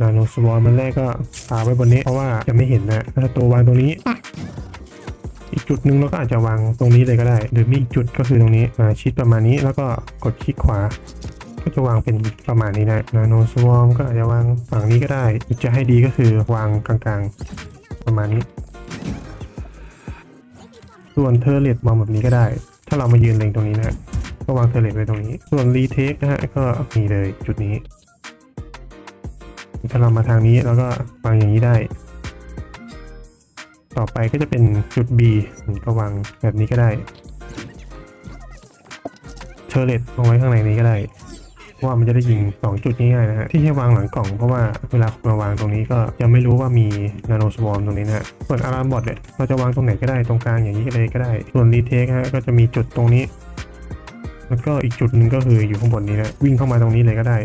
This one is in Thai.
นาโนสวอร์มันแรกก็ปาไว้บนนี้เพราะว่าจะไม่เห็นนะ ถ้าตัววางตรงนี้ อีกจุดหนึ่งเราก็อาจจะวางตรงนี้เลยก็ได้ หรือมีอีกจุดก็คือตรงนี้มาชิดประมาณนี้แล้วก็กดคลิกขวา ก็จะวางเป็นประมาณนี้นะนาโนสวอมก็อาจจะวางฝั่งนี้ก็ได้จะให้ดีก็คือวางกลางๆ ประมาณนี้ ส่วนเทอร์เลตวางแบบนี้ก็ได้ ถ้าเรามายืนเล็งตรงนี้นะฮะก็วางเทอร์เลตไว้ตรงนี้ ส่วนรีเทคนะฮะก็มีเลยจุดนี้ ถ้าเรามาทางนี้แล้วก็วางอย่างนี้ได้ ต่อไปก็จะเป็นจุด B ก็วางแบบนี้ก็ได้เทอร์เลตวางไว้ข้างในนี้ก็ได้เพราะว่ามันจะได้ยิง 2 จุดง่ายๆนะฮะที่ให้วางหลังกล่องเพราะว่าเวลาคุณมาวางตรงนี้ก็จะไม่รู้ว่ามีนาโนสวอมตรงนี้นะฮะส่วนอารามบอทเนี่ยเราจะวางตรงไหนก็ได้ตรงกลางอย่างนี้เลยก็ได้ ส่วนรีเทคฮะก็จะมีจุดตรงนี้ แล้วก็อีกจุดหนึ่งก็คืออยู่ข้างบนนี้นะวิ่งเข้ามาตรงนี้เลยก็ได้